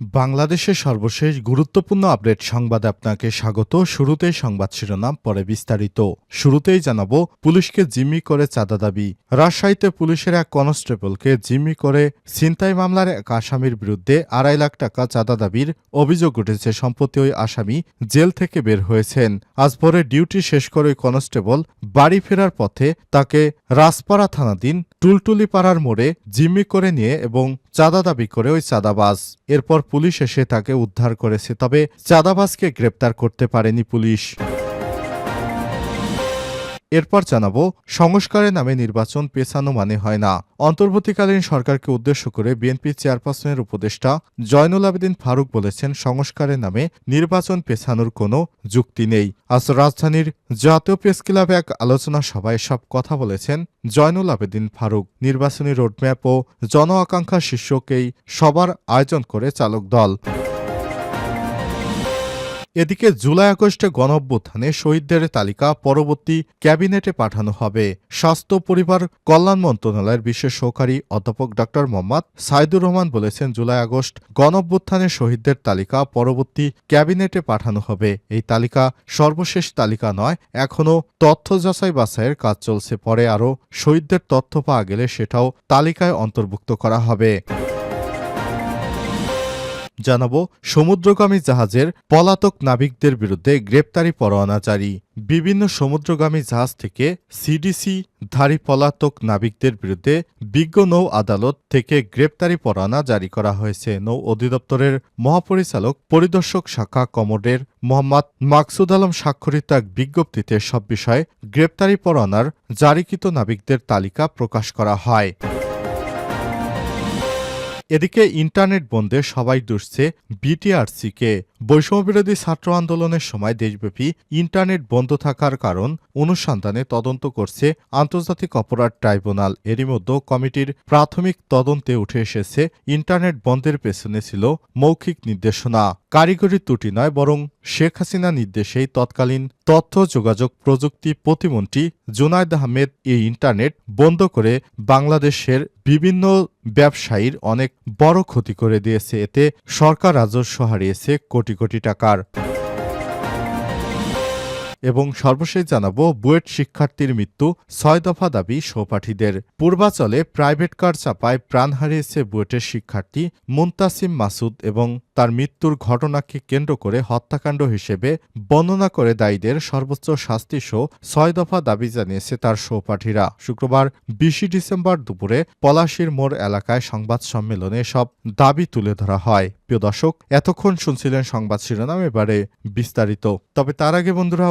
বাংলাদেশের সর্বশেষ গুরুত্বপূর্ণ আপডেট সংবাদে আপনাকে স্বাগত। শুরুতেই সংবাদ শিরোনাম, পরে বিস্তারিত। শুরুতেই জানাব, পুলিশকে জিম্মি করে চাঁদা দাবি। রাজশাহীতে পুলিশের এক কনস্টেবলকে জিম্মি করে ছিনতাই মামলার এক আসামির বিরুদ্ধে আড়াই লাখ টাকা চাঁদা দাবির অভিযোগ উঠেছে সম্প্রতি ওই আসামি জেল থেকে বের হয়েছেন। আজ ভোরে ডিউটি শেষ করে ওই কনস্টেবল বাড়ি ফেরার পথে তাকে রাজপাড়া থানাধীন টুলটুলি পাড়ার মোড়ে জিম্মি করে নিয়ে এবং চাঁদা দাবি করে ওই চাঁদাবাজ। এরপর পুলিশ এসে তাকে উদ্ধার করেছে, তবে চাঁদাবাজকে গ্রেপ্তার করতে পারেনি পুলিশ। এরপর জানাব, সংস্কারের নামে নির্বাচন পেছানো মানে হয় না। অন্তর্বর্তীকালীন সরকারকে উদ্দেশ্য করে বিএনপি চেয়ারপারসনের উপদেষ্টা জয়নুল আবেদিন ফারুক বলেছেন, সংস্কারের নামে নির্বাচন পেছানোর কোনো যুক্তি নেই। আজ রাজধানীর জাতীয় প্রেস ক্লাবে এক আলোচনা সভায় সব কথা বলেছেন জয়নুল আবেদিন ফারুক। নির্বাচনী রোডম্যাপ ও জন আকাঙ্ক্ষা শীর্ষকেই সবার আয়োজন করে চালক দল। এদিকে জুলাই আগস্টে গণঅভ্যুত্থানে শহীদদের তালিকা পরবর্তী ক্যাবিনেটে পাঠানো হবে। স্বাস্থ্য, পরিবার, কল্যাণ মন্ত্রণালয়ের বিশেষ সহকারী অধ্যাপক ড. মোহাম্মদ সাইদুর রহমান বলেছেন, জুলাই আগস্ট গণঅভ্যুত্থানে শহীদদের তালিকা পরবর্তী ক্যাবিনেটে পাঠানো হবে। এই তালিকা সর্বশেষ তালিকা নয় এখনও তথ্য যাচাই বাছাইয়ের কাজ চলছে। পরে আরও শহীদদের তথ্য পাওয়া গেলে সেটাও তালিকায় অন্তর্ভুক্ত করা হবে। জানাব সমুদ্রগামী জাহাজের পলাতক নাবিকদের বিরুদ্ধে গ্রেপ্তারি পরোয়ানা জারি। বিভিন্ন সমুদ্রগামী জাহাজ থেকে সিডিসি ধারী পলাতক নাবিকদের বিরুদ্ধে বিজ্ঞ নৌ আদালত থেকে গ্রেপ্তারি পরোয়ানা জারি করা হয়েছে। নৌ অধিদপ্তরের মহাপরিচালক, পরিদর্শক শাখা কমোডের মোহাম্মদ মাকসুদ আলম স্বাক্ষরিত এক বিজ্ঞপ্তিতে সব বিষয়ে গ্রেপ্তারি পরোয়ানার জারিকৃত নাবিকদের তালিকা প্রকাশ করা হয়। এদিকে ইন্টারনেট বন্ধে সবাই দুষছে বিটিআরসিকে। বৈষম্যবিরোধী ছাত্র আন্দোলনের সময় দেশব্যাপী ইন্টারনেট বন্ধ থাকার কারণ অনুসন্ধানে তদন্ত করছে আন্তর্জাতিক অপরাধ ট্রাইব্যুনাল। এরই মধ্যে কমিটির প্রাথমিক তদন্তে উঠে এসেছে ইন্টারনেট বন্ধের পেছনে ছিল মৌখিক নির্দেশনা। কারিগরি ত্রুটি নয়, বরং শেখ হাসিনা নির্দেশেই তৎকালীন তথ্য যোগাযোগ প্রযুক্তি প্রতিমন্ত্রী জুনায়দ আহমেদ এই ইন্টারনেট বন্ধ করে বাংলাদেশের বিভিন্ন ব্যবসায়ীর অনেক বড় ক্ষতি করে দিয়েছে। এতে সরকার রাজস্ব হারিয়েছে কোটি কোটি কোটি টাকার এবং সর্বশেষ জানাব, বুয়েট শিক্ষার্থীর মৃত্যু, ছয় দফা দাবি সহপাঠীদের। পূর্বাচলে প্রাইভেট কার চাপায় প্রাণ হারিয়েছে বুয়েটের শিক্ষার্থী মুন্তাসিম মাসুদ এবং তার মৃত্যুর ঘটনাকে কেন্দ্র করে হত্যাকাণ্ড হিসেবে বর্ণনা করে দায়ীদের সর্বোচ্চ শাস্তি সহ ছয় দফা দাবি জানিয়েছে তার সহপাঠীরা। শুক্রবার বিশে ডিসেম্বর দুপুরে পলাশির মোড় এলাকায় সংবাদ সম্মেলনে সব দাবি তুলে ধরা হয়। প্রিয় দর্শক, এতক্ষণ শুনছিলেন সংবাদ শিরোনাম, এবারে বিস্তারিত। তবে তার আগে বন্ধুরা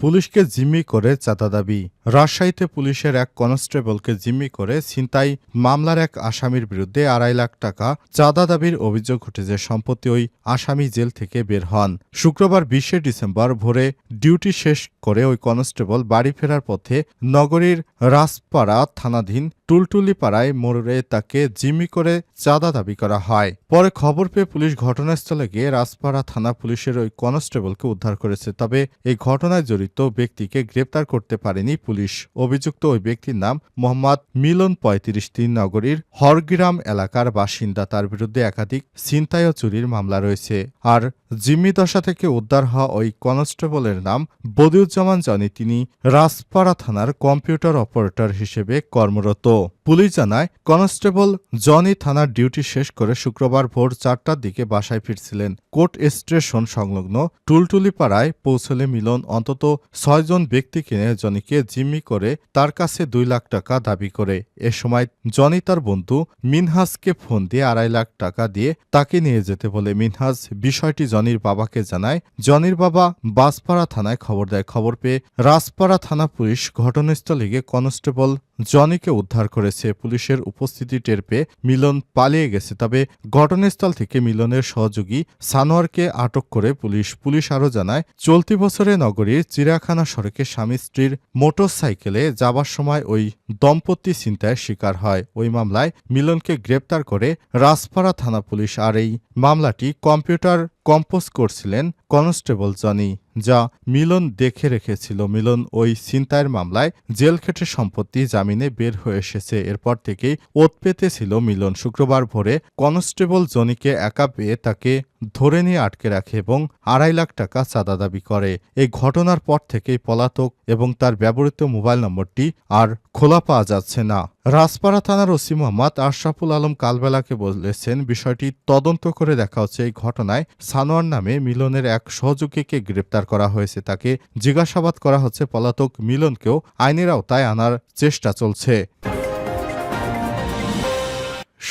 পুলিশকে জিম্মি করে চাঁদা দাবি। রাজশাহীতে পুলিশের এক কনস্টেবলকে জিম্মি করে ছিনতাই মামলার এক আসামির বিরুদ্ধে আড়াই লাখ টাকা চাঁদা দাবির অভিযোগ উঠেছে সম্পত্তি ওই আসামি জেল থেকে বের হন। শুক্রবার বিশে ডিসেম্বর ভোরে ডিউটি শেষ করে ওই কনস্টেবল বাড়ি ফেরার পথে নগরীর রাজপাড়া থানাধীন টুলটুলি পাড়ায় মোড়ে তাকে জিম্মি করে চাঁদা দাবি করা হয়। পরে খবর পেয়ে পুলিশ ঘটনাস্থলে গিয়ে রাজপাড়া থানা পুলিশের ওই কনস্টেবলকে উদ্ধার করেছে। তবে এই ঘটনায় জড়িত ব্যক্তিকে গ্রেপ্তার করতে পারেনি পুলিশ। অভিযুক্ত ওই ব্যক্তির নাম মোহাম্মদ মিলন পঁয়ত্রিশ তিন নগরীর হরগ্রাম এলাকার বাসিন্দা। তার বিরুদ্ধে একাধিক ছিনতাই ও চুরির মামলা রয়েছে। আর জিম্মি দশা থেকে উদ্ধার হওয়া ওই কনস্টেবলের নাম বদিউজ্জামান জনি। তিনি রাজপাড়া থানার কম্পিউটার অপারেটর হিসেবে কর্মরত। Cool. পুলিশ জানায়, কনস্টেবল জনি থানার ডিউটি শেষ করে শুক্রবার ভোর চারটার দিকে বাসায় ফিরছিলেন। কোর্ট স্টেশন সংলগ্ন টুলটুলি পাড়ায় পৌঁছলে মিলন অন্তত ছয়জন ব্যক্তি কিনে জনিকে জিম্মি করে তার কাছে দুই লাখ টাকা দাবি করে। এ সময় জনি তার বন্ধু মিনহাজকে ফোন দিয়ে আড়াই লাখ টাকা দিয়ে তাকে নিয়ে যেতে বলে মিনহাজ বিষয়টি জনির বাবাকে জানায়। জনির বাবা বাসপাড়া থানায় খবর দেয়। খবর পেয়ে রাজপাড়া থানা পুলিশ ঘটনাস্থলে গিয়ে কনস্টেবল জনিকে উদ্ধার করেছে। হয়েছে পুলিশের উপস্থিতি টের পেয়ে মিলন পালিয়ে গেছে। তবে ঘটনাস্থল থেকে মিলনের সহযোগী সানোয়ারকে আটক করে পুলিশ পুলিশ আরও জানায়, চলতি বছরে নগরীর চিড়িয়াখানা সড়কে স্বামী স্ত্রীর মোটরসাইকেলে যাবার সময় ওই দম্পতি ছিনতাইয়ের শিকার হয়। ওই মামলায় মিলনকে গ্রেপ্তার করে রাজপাড়া থানা পুলিশ আর এই মামলাটি কম্পিউটার কম্পোজ করছিলেন কনস্টেবল জনি, যা মিলন দেখে রেখেছিল। মিলন ওই ছিনতাইয়ের মামলায় জেল খেটে সম্পত্তি জামিনে বের হয়ে এসেছে। এরপর থেকেই ওত পেতেছিল মিলন। শুক্রবার ভোরে কনস্টেবল জনিকে একা পেয়ে তাকে ধরে নিয়ে আটকে রাখে এবং আড়াই লাখ টাকা চাঁদা দাবি করে। এই ঘটনার পর থেকেই পলাতক এবং তার ব্যবহৃত মোবাইল নম্বরটি আর খোলা পাওয়া যাচ্ছে না। রাজপাড়া থানার ওসি মোহাম্মদ আশরাফুল আলম কালবেলাকে বলেছেন, বিষয়টি তদন্ত করে দেখা হচ্ছে। এই ঘটনায় সানোয়ার নামে মিলনের এক সহযোগীকে গ্রেপ্তার করা হয়েছে। তাকে জিজ্ঞাসাবাদ করা হচ্ছে, পলাতক মিলনকেও আইনের আওতায় আনার চেষ্টা চলছে।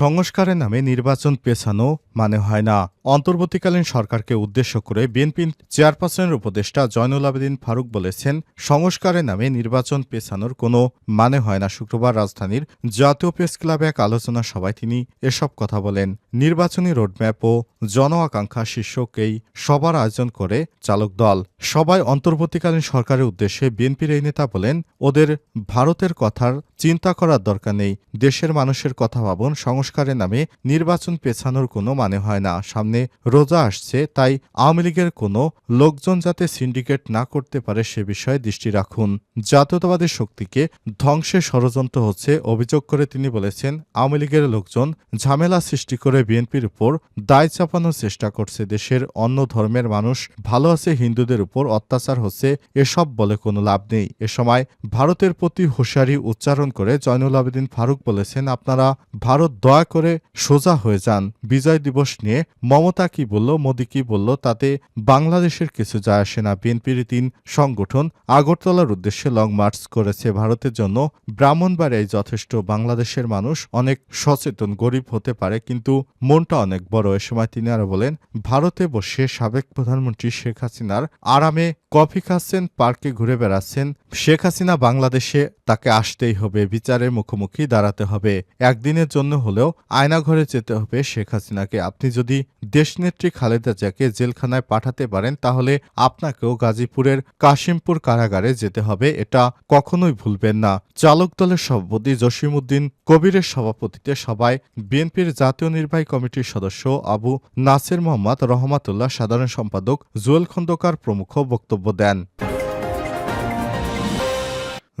সংস্কারের নামে নির্বাচন পেছানো মানে হয় না। অন্তর্বর্তীকালীন সরকারকে উদ্দেশ্য করে বিএনপি চেয়ারপারসনের উপদেষ্টা জয়নুল আবেদিন ফারুক বলেছেন, সংস্কারের নামে নির্বাচন পেছানোর কোনো মানে হয় না। শুক্রবার রাজধানীর জাতীয় প্রেস ক্লাবে এক আলোচনা সভায় তিনি এসব কথা বলেন। নির্বাচনী রোডম্যাপ ও জন আকাঙ্ক্ষা শীর্ষক এই সবার আয়োজন করে চালক দল। সবাই অন্তর্বর্তীকালীন সরকারের উদ্দেশ্যে বিএনপির এই নেতা বলেন, ওদের ভারতের কথার চিন্তা করার দরকার নেই। দেশের মানুষের কথা ভাবুন। সংস্কারের নামে নির্বাচন পেছানোর কোনো মানে হয় না। সামনে রোজা আসছে, তাই আওয়ামী লীগের কোনো লোকজন যাতে সিন্ডিকেট না করতে পারে সে বিষয়ে দৃষ্টি রাখুন। জাতীয়তাবাদী শক্তিকে ধ্বংসের ষড়যন্ত্র হচ্ছে অভিযোগ করে তিনি বলেছেন, আওয়ামী লীগের লোকজন ঝামেলা সৃষ্টি করে বিএনপির উপর দায় চাপানোর চেষ্টা করছে। দেশের অন্য ধর্মের মানুষ ভালো আছে, হিন্দুদের উপর অত্যাচার হচ্ছে, এসব বলে কোনো লাভ নেই। এ সময় ভারতের প্রতি হুঁশিয়ারি উচ্চারণ করে জয়নুল আবেদিন ফারুক বলেছেন, আপনারা ভারত দয়া করে সোজা হয়ে যান। বিজয় দিবস নিয়ে মমতা কি বলল, মোদী কি বলল, তাতে বাংলাদেশের কিছু যায় আসে না। বিএনপির তিন সংগঠন আগরতলার উদ্দেশ্যে লং মার্চ করেছে। ভারতের জন্য ব্রাহ্মণবাড়িয়ায় যথেষ্ট বাংলাদেশের মানুষ অনেক সচেতন, গরিব হতে পারে, কিন্তু মনটা অনেক বড়। এ সময় তিনি আরও বলেন, ভারতে বসে সাবেক প্রধানমন্ত্রী শেখ হাসিনার আরামে কফি খাচ্ছেন, পার্কে ঘুরে বেড়াচ্ছেন। শেখ হাসিনা বাংলাদেশে তাকে আসতেই হবে, বিচারের মুখোমুখি দাঁড়াতে হবে। একদিনের জন্য হলেও আয়নাঘরে যেতে হবে শেখ হাসিনাকে। আপনি যদি দেশনেত্রী খালেদা জিয়াকে জেলখানায় পাঠাতে পারেন, তাহলে আপনাকেও গাজীপুরের কাশিমপুর কারাগারে যেতে হবে। এটা কখনোই ভুলবেন না। চালক দলের সভাপতি জসিমউদ্দিন কবিরের সভাপতিতে সবাই বিএনপির জাতীয় নির্বাহী কমিটির সদস্য আবু নাসির মোহাম্মদ রহমাতুল্লাহ সাধারণ সম্পাদক জুয়েল খন্দকার প্রমুখ বক্তব্য দেন।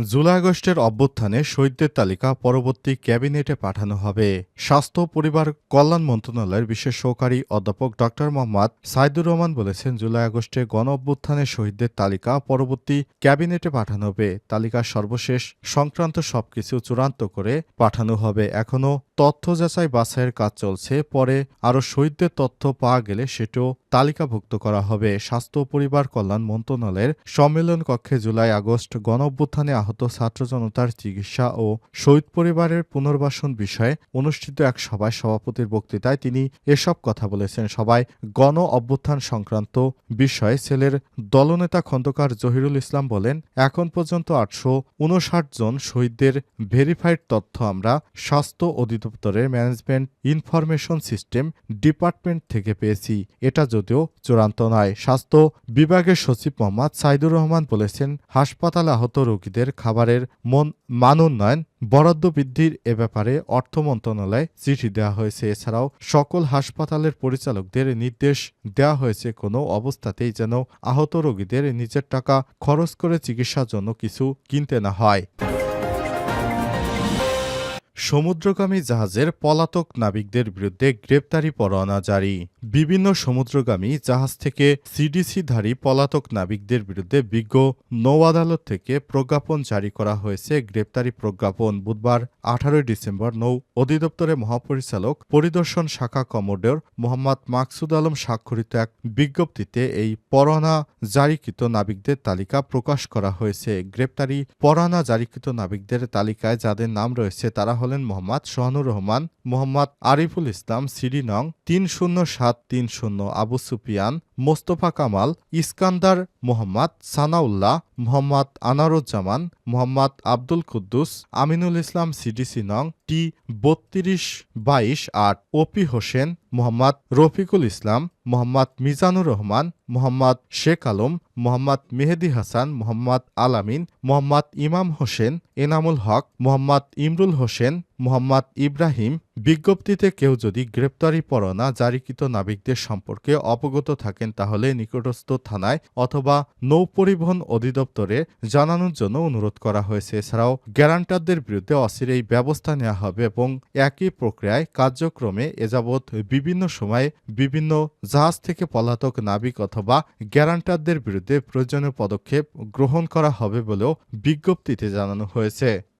জুলাই আগস্টের অভ্যুত্থানে শহীদদের তালিকা পরবর্তী ক্যাবিনেটে পাঠানো হবে। স্বাস্থ্য, পরিবার, কল্যাণ মন্ত্রণালয়ের বিশেষ সহকারী অধ্যাপক ড. মোহাম্মদ সাইদুর রহমান বলেছেন, জুলাই আগস্টে গণ অভ্যুত্থানে শহীদদের তালিকা পরবর্তী ক্যাবিনেটে পাঠানো হবে। তালিকা সর্বশেষ সংক্রান্ত সবকিছু চূড়ান্ত করে পাঠানো হবে। এখনও তথ্য যাচাই বাছাইয়ের কাজ চলছে, পরে আরও শহীদদের তথ্য পাওয়া গেলে সেটাও তালিকাভুক্ত করা হবে। স্বাস্থ্য পরিবার কল্যাণ মন্ত্রণালয়ের সম্মেলন কক্ষে জুলাই আগস্ট গণ অভ্যুত্থানে আহত ছাত্র জনতার চিকিৎসা ও শহীদ পরিবারের পুনর্বাসন বিষয়ে অনুষ্ঠিত এক সভায় সভাপতির বক্তৃতায় তিনি এসব কথা বলেছেন। সবাই গণ অভ্যুত্থান সংক্রান্ত বিষয়ে সেলের দলনেতা খন্দকার জহিরুল ইসলাম বলেন, এখন পর্যন্ত আটশো উনষাট জন শহীদদের ভেরিফাইড তথ্য আমরা স্বাস্থ্য অধিদপ্তরের ম্যানেজমেন্ট ইনফরমেশন সিস্টেম ডিপার্টমেন্ট থেকে পেয়েছি। এটা যদিও চূড়ান্ত নয়। স্বাস্থ্য বিভাগের সচিব মোহাম্মদ সাইদুর রহমান বলেছেন, হাসপাতালে আহত রোগীদের খাবারের মন মান উন্নয়ন বরাদ্দ বৃদ্ধির এ ব্যাপারে অর্থ মন্ত্রণালয়ে চিঠি দেওয়া হয়েছে। এছাড়াও সকল হাসপাতালের পরিচালকদের নির্দেশ দেওয়া হয়েছে। কোনো অবস্থাতেই যেন আহত রোগীদের নিজের টাকা খরচ করে চিকিৎসার জন্য কিছু কিনতে না হয়। সমুদ্রগামী জাহাজের পলাতক নাবিকদের বিরুদ্ধে গ্রেপ্তারি পরোয়ানা জারি। বিভিন্ন সমুদ্রগামী জাহাজ থেকে সিডিসিধারী পলাতক নাবিকদের বিরুদ্ধে বিজ্ঞ নৌ আদালত থেকে প্রজ্ঞাপন জারি করা হয়েছে। গ্রেপ্তারি প্রজ্ঞাপন বুধবার, আঠারোই ডিসেম্বর নৌ অধিদপ্তরের মহাপরিচালক, পরিদর্শন শাখা কমোডোর মোহাম্মদ মাকসুদ আলম স্বাক্ষরিত এক বিজ্ঞপ্তিতে এই পরোয়ানা জারিকৃত নাবিকদের তালিকা প্রকাশ করা হয়েছে। গ্রেপ্তারি পরোয়ানা জারিকৃত নাবিকদের তালিকায় যাদের নাম রয়েছে তারা হলেন মোহাম্মদ সোহানুর রহমান, মোহাম্মদ আরিফুল ইসলাম, সিডি নং তিন শূন্য সাত তিন শূন্য আবু সুফিয়ান মোস্তফা কামাল, ইস্কান্দার মোহাম্মদ সানাউল্লাহ, মোহাম্মদ আনারুজ্জামান, মোহাম্মদ আব্দুল কুদ্দুস, আমিনুল ইসলাম সিডিসি নং টি বত্রিশ বাইশ আট, ওপি হোসেন, মোহাম্মদ রফিকুল ইসলাম, মোহাম্মদ মিজানুর রহমান, মোহাম্মদ শেখ আলম, মোহাম্মদ মেহেদি হাসান, মোহাম্মদ আলামিন, মোহাম্মদ ইমাম হোসেন, এনামুল হক, মোহাম্মদ ইমরুল হোসেন, মোহাম্মদ ইব্রাহিম। বিজ্ঞপ্তিতে কেউ যদি গ্রেপ্তারি পরোয়ানা জারিকৃত নাবিকদের সম্পর্কে অবগত থাকেন তাহলে নিকটস্থ থানায় অথবা নৌ পরিবহন অধিদপ্তরে জানানোর জন্য অনুরোধ করা হয়েছে। এছাড়াও গ্যারান্টারদের বিরুদ্ধে অচিরেই ব্যবস্থা নেওয়া হবে এবং একই প্রক্রিয়ায় কার্যক্রমে এযাবৎ বিভিন্ন সময়ে বিভিন্ন জাহাজ থেকে পলাতক নাবিক অথবা গ্যারান্টারদের বিরুদ্ধে প্রয়োজনীয় পদক্ষেপ গ্রহণ করা হবে বলেও বিজ্ঞপ্তিতে জানানো হয়েছে।